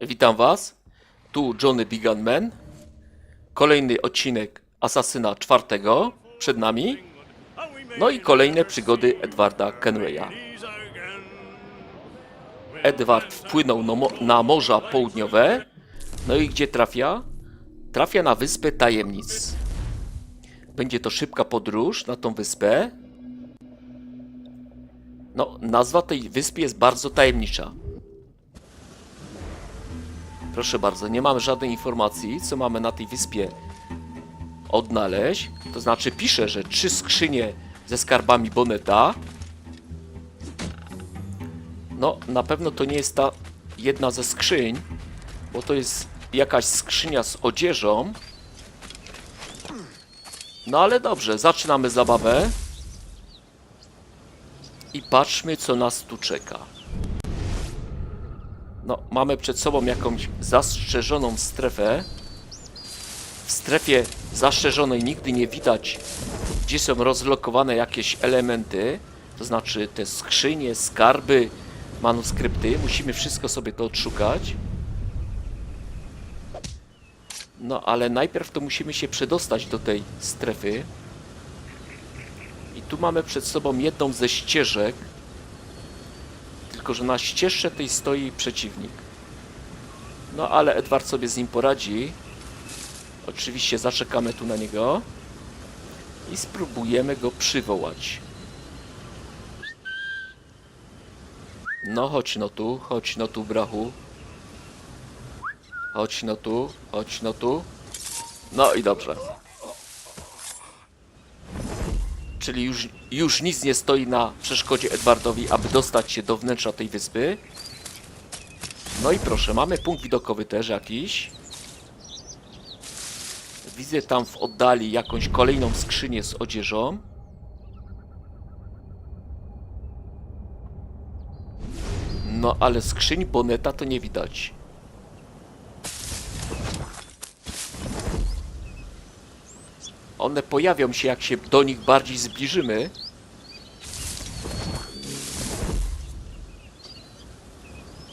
Witam Was. Tu Johnny Diganman. Kolejny odcinek Asasyna czwartego przed nami. No i kolejne przygody Edwarda Kenwaya. Edward wpłynął no mo- na Morza Południowe. No i gdzie trafia? Trafia na Wyspę Tajemnic. Będzie to szybka podróż na tą wyspę. No, nazwa tej wyspy jest bardzo tajemnicza. Proszę bardzo, nie mamy żadnej informacji, co mamy na tej wyspie odnaleźć. To znaczy pisze, że trzy skrzynie ze skarbami Boneta. No, na pewno to nie jest ta jedna ze skrzyń, bo to jest jakaś skrzynia z odzieżą. No ale dobrze, zaczynamy zabawę. I patrzmy, co nas tu czeka. No, mamy przed sobą jakąś zastrzeżoną strefę. W strefie zastrzeżonej nigdy nie widać, gdzie są rozlokowane jakieś elementy, to znaczy te skrzynie, skarby, manuskrypty. Musimy wszystko sobie to odszukać. No, ale najpierw to musimy się przedostać do tej strefy. I tu mamy przed sobą jedną ze ścieżek, tylko że na ścieżce tej stoi przeciwnik. No ale Edward sobie z nim poradzi. Oczywiście zaczekamy tu na niego i spróbujemy go przywołać. No chodź no tu, chodź no tu brachu. Chodź no tu, chodź no tu. No i dobrze. Czyli już, już nic nie stoi na przeszkodzie Edwardowi, aby dostać się do wnętrza tej wyspy. No i proszę, mamy punkt widokowy też jakiś. Widzę tam w oddali jakąś kolejną skrzynię z odzieżą. No ale skrzyń Boneta to nie widać. One pojawią się, jak się do nich bardziej zbliżymy.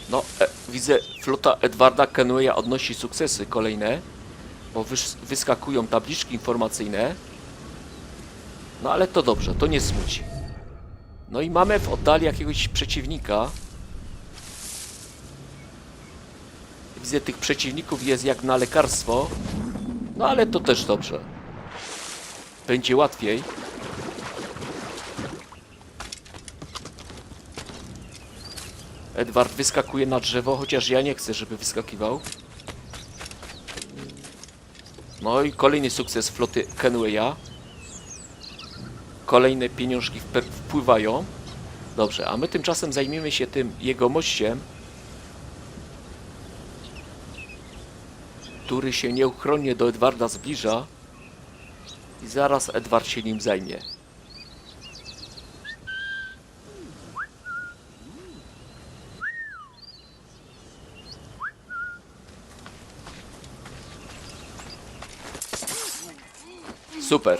No, e, widzę, flota Edwarda Kenwaya odnosi sukcesy kolejne, bo wys wyskakują tabliczki informacyjne. No ale to dobrze, to nie smuci. No i mamy w oddali jakiegoś przeciwnika. Widzę, tych przeciwników jest jak na lekarstwo. No ale to też dobrze będzie łatwiej. Edward wyskakuje na drzewo, chociaż ja nie chcę, żeby wyskakiwał. No i kolejny sukces floty Kenwaya. Kolejne pieniążki wpływają. Dobrze, a my tymczasem zajmiemy się tym jego mościem, który się nieuchronnie do Edwarda zbliża. I zaraz Edward się nim zajmie. Super.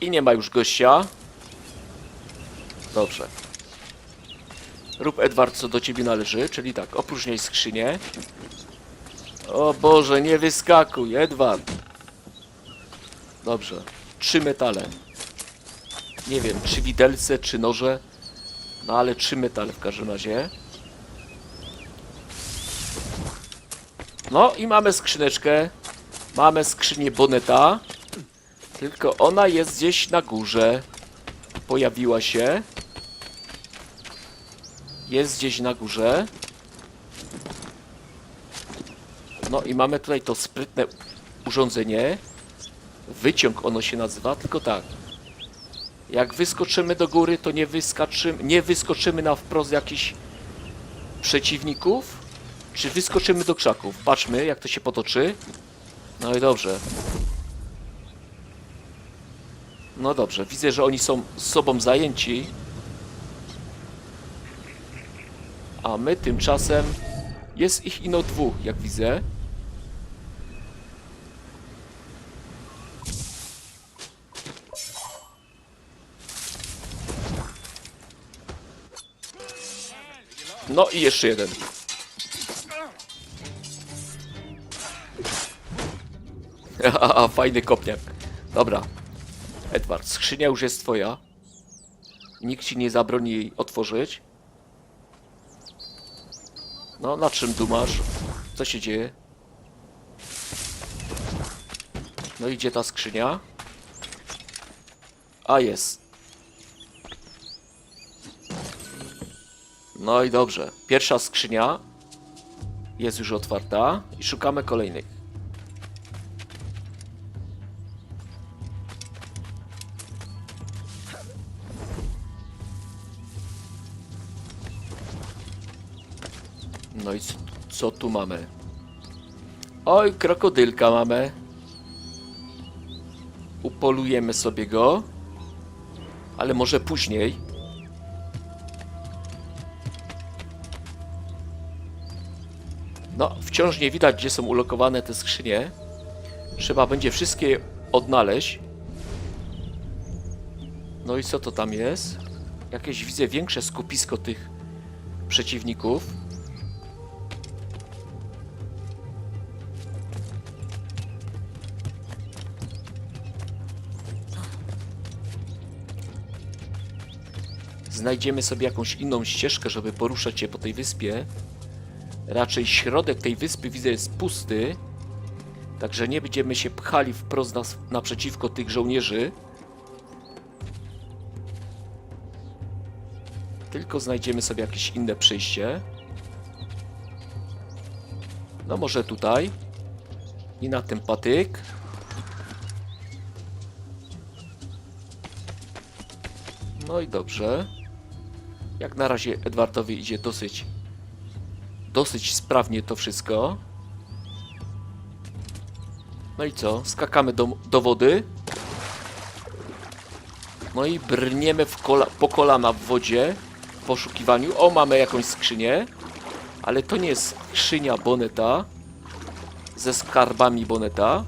I nie ma już gościa. Dobrze. Rób Edward co do ciebie należy, czyli tak, opróżniaj skrzynię. O Boże, nie wyskakuj, Edward. Dobrze. Trzy metale. Nie wiem, czy widelce, czy noże. No ale trzy metale w każdym razie. No i mamy skrzyneczkę. Mamy skrzynię Boneta. Tylko ona jest gdzieś na górze. Pojawiła się. Jest gdzieś na górze. No i mamy tutaj to sprytne urządzenie. Wyciąg ono się nazywa, tylko tak. Jak wyskoczymy do góry, to nie wyskoczymy, nie wyskoczymy na wprost jakichś przeciwników, czy wyskoczymy do krzaków. Patrzmy, jak to się potoczy. No i dobrze. No dobrze, widzę, że oni są z sobą zajęci. A my tymczasem... Jest ich ino dwóch, jak widzę. No i jeszcze jeden. Haha, fajny kopniak. Dobra. Edward, skrzynia już jest twoja. Nikt ci nie zabroni jej otworzyć. No, na czym dumasz? Co się dzieje? No idzie ta skrzynia. A jest. No i dobrze. Pierwsza skrzynia jest już otwarta i szukamy kolejnych. No i co, co tu mamy? Oj, krokodylka mamy. Upolujemy sobie go. Ale może później. Wciąż nie widać, gdzie są ulokowane te skrzynie. Trzeba będzie wszystkie odnaleźć. No i co to tam jest? Jakieś widzę większe skupisko tych przeciwników. Znajdziemy sobie jakąś inną ścieżkę, żeby poruszać się po tej wyspie. Raczej środek tej wyspy widzę jest pusty. Także nie będziemy się pchali wprost nas, naprzeciwko tych żołnierzy. Tylko znajdziemy sobie jakieś inne przejście. No może tutaj. I na ten patyk. No i dobrze. Jak na razie Edwardowi idzie dosyć dosyć sprawnie to wszystko. No i co? Skakamy do, do wody. No i brniemy kola, po kolana w wodzie w poszukiwaniu. O, mamy jakąś skrzynię. Ale to nie jest skrzynia Boneta ze skarbami Boneta.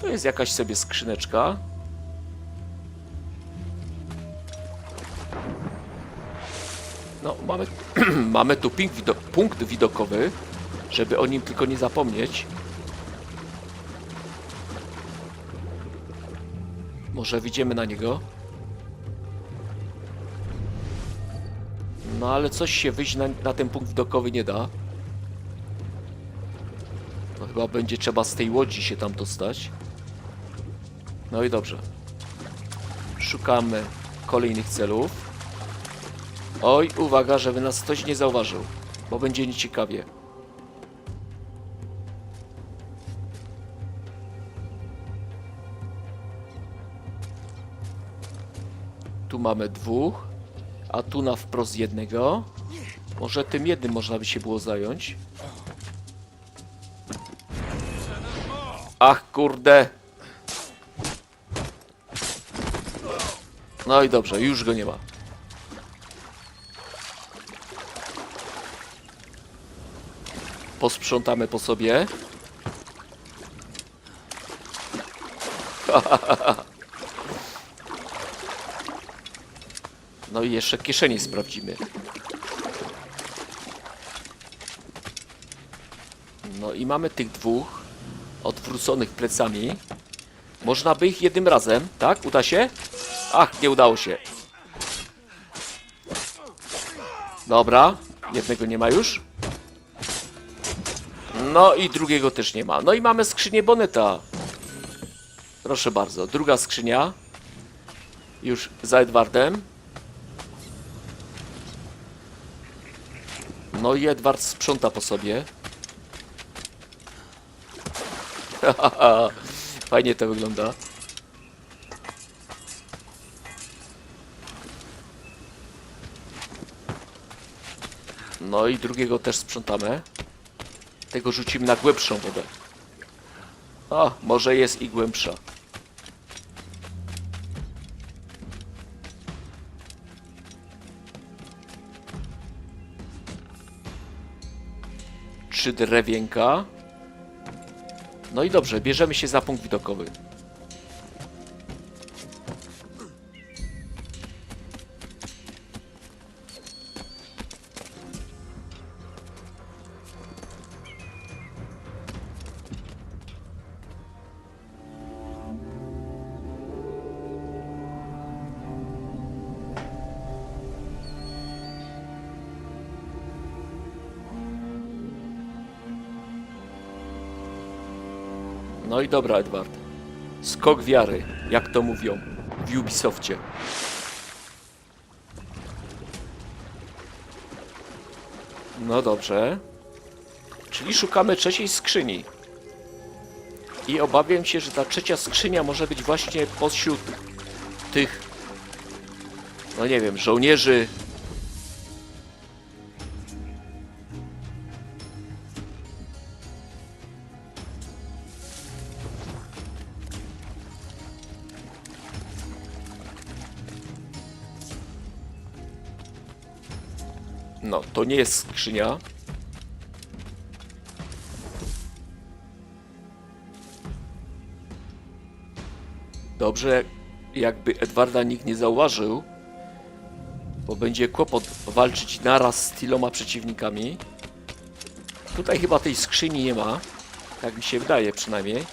To jest jakaś sobie skrzyneczka. No, mamy, mamy tu punkt, wido punkt widokowy, żeby o nim tylko nie zapomnieć. Może widzimy na niego. No ale coś się wyjść na, na ten punkt widokowy nie da. To chyba będzie trzeba z tej łodzi się tam dostać. No i dobrze. Szukamy kolejnych celów. Oj, uwaga, żeby nas ktoś nie zauważył, bo będzie nieciekawie. Tu mamy dwóch, a tu na wprost jednego. Może tym jednym można by się było zająć. Ach, kurde. No i dobrze, już go nie ma. Posprzątamy po sobie. No i jeszcze kieszenie sprawdzimy. No i mamy tych dwóch odwróconych plecami. Można by ich jednym razem, tak? Uda się? Ach, nie udało się. Dobra, jednego nie ma już. No i drugiego też nie ma. No i mamy skrzynię Boneta. Proszę bardzo, druga skrzynia. Już za Edwardem. No i Edward sprząta po sobie. Fajnie to wygląda. No i drugiego też sprzątamy. Tego rzucimy na głębszą wodę. O, może jest i głębsza. Trzy drewienka. No i dobrze, bierzemy się za punkt widokowy. No i dobra, Edward. Skok wiary, jak to mówią w Ubisoftie. No dobrze. Czyli szukamy trzeciej skrzyni. I obawiam się, że ta trzecia skrzynia może być właśnie pośród tych, no nie wiem, żołnierzy. To nie jest skrzynia. Dobrze, jakby Edwarda nikt nie zauważył, bo będzie kłopot walczyć naraz z tyloma przeciwnikami. Tutaj chyba tej skrzyni nie ma, tak mi się wydaje przynajmniej.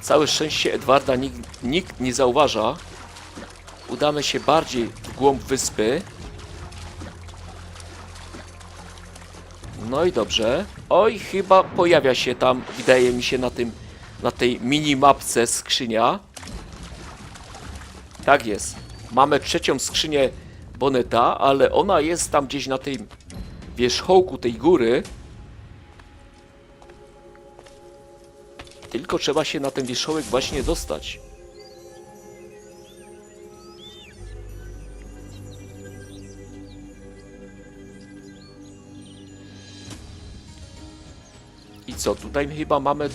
Całe szczęście Edwarda nikt, nikt nie zauważa. Udamy się bardziej głąb wyspy. No i dobrze. Oj, chyba pojawia się tam, wydaje mi się, na tym, na tej minimapce skrzynia. Tak jest. Mamy trzecią skrzynię Boneta, ale ona jest tam gdzieś na tym wierzchołku tej góry. Tylko trzeba się na ten wierzchołek właśnie dostać. Co, tutaj chyba mamy,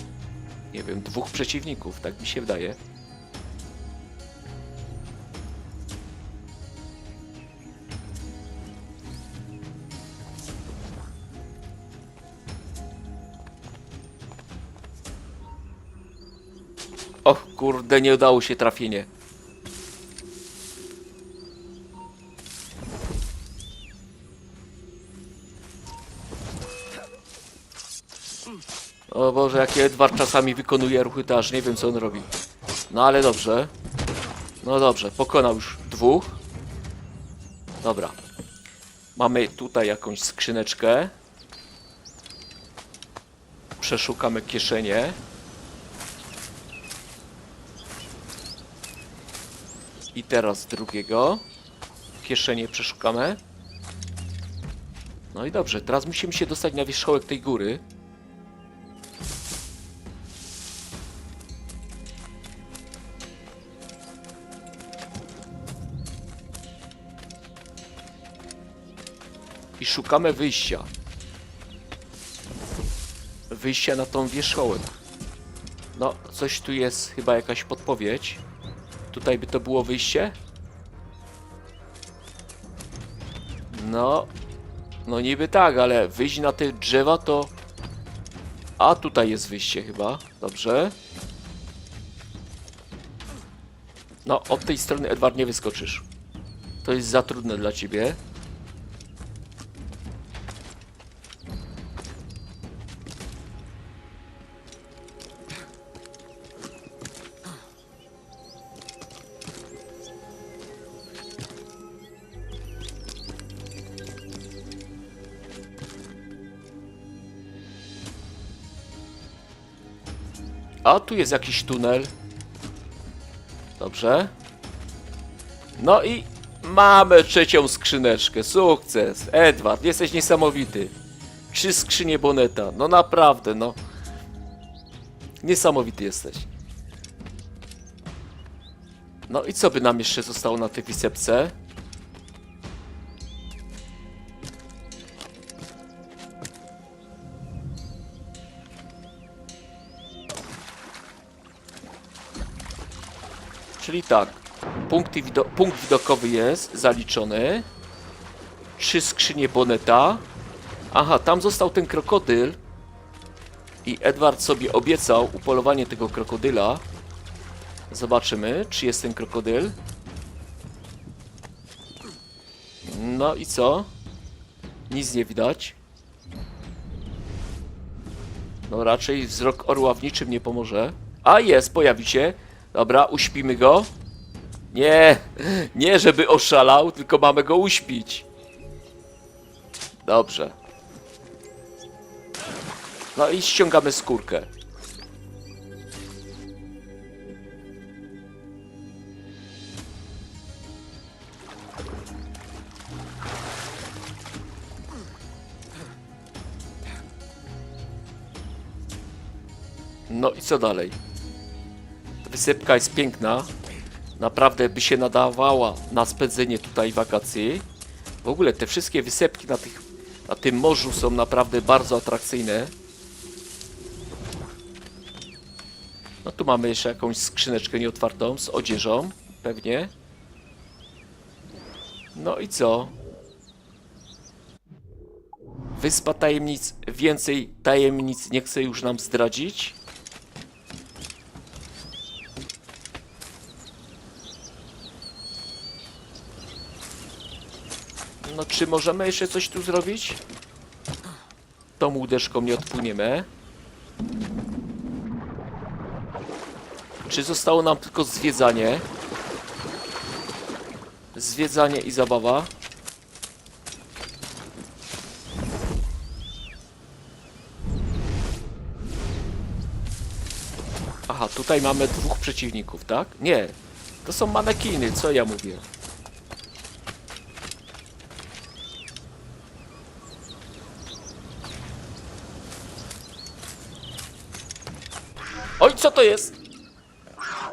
nie wiem, dwóch przeciwników, tak mi się wydaje. Och, kurde, nie udało się trafienie. O Boże, jakie Edward czasami wykonuje ruchy, to aż nie wiem co on robi. No ale dobrze. No dobrze, pokonał już dwóch. Dobra. Mamy tutaj jakąś skrzyneczkę. Przeszukamy kieszenie. I teraz drugiego. Kieszenie przeszukamy. No i dobrze, teraz musimy się dostać na wierzchołek tej góry. I szukamy wyjścia. Wyjścia na tą wierzchołek. No, coś tu jest, chyba jakaś podpowiedź. Tutaj by to było wyjście? No, no niby tak, ale wyjść na te drzewa to... A, tutaj jest wyjście chyba, dobrze. No, od tej strony, Edward, nie wyskoczysz. To jest za trudne dla ciebie. A tu jest jakiś tunel. Dobrze. No i mamy trzecią skrzyneczkę. Sukces. Edward, jesteś niesamowity. Trzy skrzynie Boneta. No naprawdę, no. Niesamowity jesteś. No i co by nam jeszcze zostało na tej wysepce? Czyli tak, wido punkt widokowy jest zaliczony. Trzy skrzynie Boneta. Aha, tam został ten krokodyl. I Edward sobie obiecał upolowanie tego krokodyla. Zobaczymy, czy jest ten krokodyl. No i co? Nic nie widać. No raczej wzrok orła w niczym nie pomoże. A jest, pojawi się. Dobra, uśpimy go. Nie, nie żeby oszalał, tylko mamy go uśpić. Dobrze. No i ściągamy skórkę. No i co dalej? Wysypka jest piękna. Naprawdę by się nadawała na spędzenie tutaj wakacji. W ogóle te wszystkie wysepki na, tych, na tym morzu są naprawdę bardzo atrakcyjne. No tu mamy jeszcze jakąś skrzyneczkę nieotwartą z odzieżą, pewnie. No i co? Wyspa tajemnic, więcej tajemnic nie chce już nam zdradzić. No czy możemy jeszcze coś tu zrobić? Tą łódeczką nie odpłyniemy. Czy zostało nam tylko zwiedzanie? Zwiedzanie i zabawa. Aha, tutaj mamy dwóch przeciwników, tak? Nie, to są manekiny, co ja mówię? Oj, co to jest?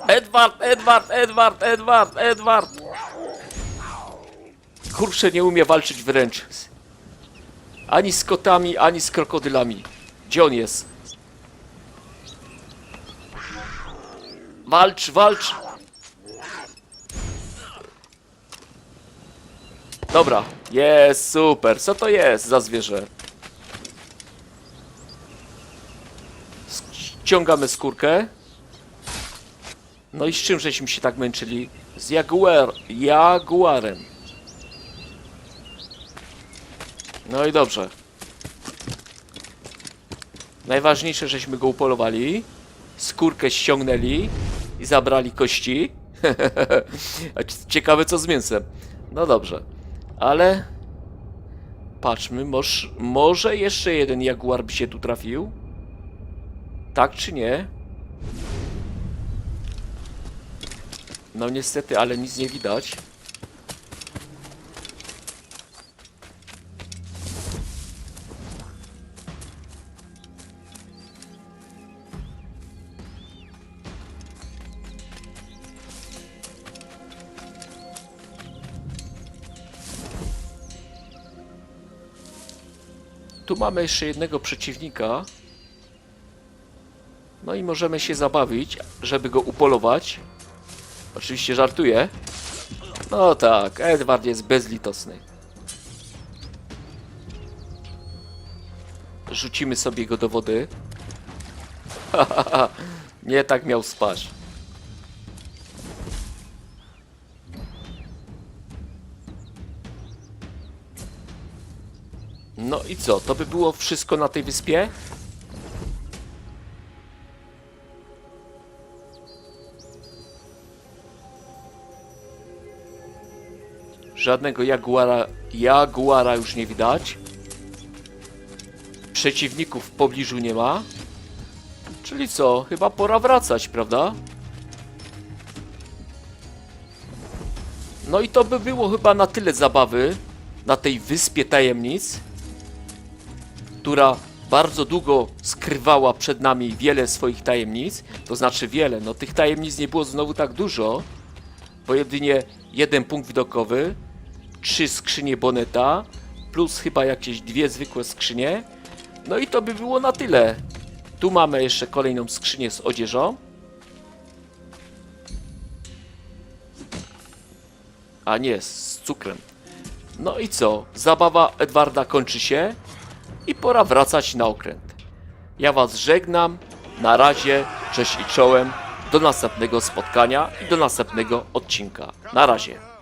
Edward, Edward, Edward, Edward, Edward! Kurczę, nie umie walczyć wręcz. Ani z kotami, ani z krokodylami. Gdzie on jest? Walcz, walcz! Dobra, jest super. Co to jest za zwierzę? Ściągamy skórkę. No i z czym żeśmy się tak męczyli? Z jaguar, jaguarem. No i dobrze. Najważniejsze, żeśmy go upolowali. Skórkę ściągnęli i zabrali kości. Ciekawe co z mięsem. No dobrze. Ale... Patrzmy, moż, może jeszcze jeden jaguar by się tu trafił? Tak czy nie? No niestety, ale nic nie widać. Tu mamy jeszcze jednego przeciwnika. No i możemy się zabawić, żeby go upolować. Oczywiście żartuję. No tak, Edward jest bezlitosny. Rzucimy sobie go do wody. Nie tak miał spać. No i co? To by było wszystko na tej wyspie? Żadnego jaguara, jaguara już nie widać. Przeciwników w pobliżu nie ma. Czyli co? Chyba pora wracać, prawda? No i to by było chyba na tyle zabawy na tej wyspie tajemnic, która bardzo długo skrywała przed nami wiele swoich tajemnic. To znaczy wiele, no tych tajemnic nie było znowu tak dużo, bo jedynie jeden punkt widokowy, trzy skrzynie Boneta, plus chyba jakieś dwie zwykłe skrzynie. No i to by było na tyle. Tu mamy jeszcze kolejną skrzynię z odzieżą. A nie, z cukrem. No i co? Zabawa Edwarda kończy się i pora wracać na okręt. Ja was żegnam. Na razie, cześć i czołem. Do następnego spotkania i do następnego odcinka. Na razie.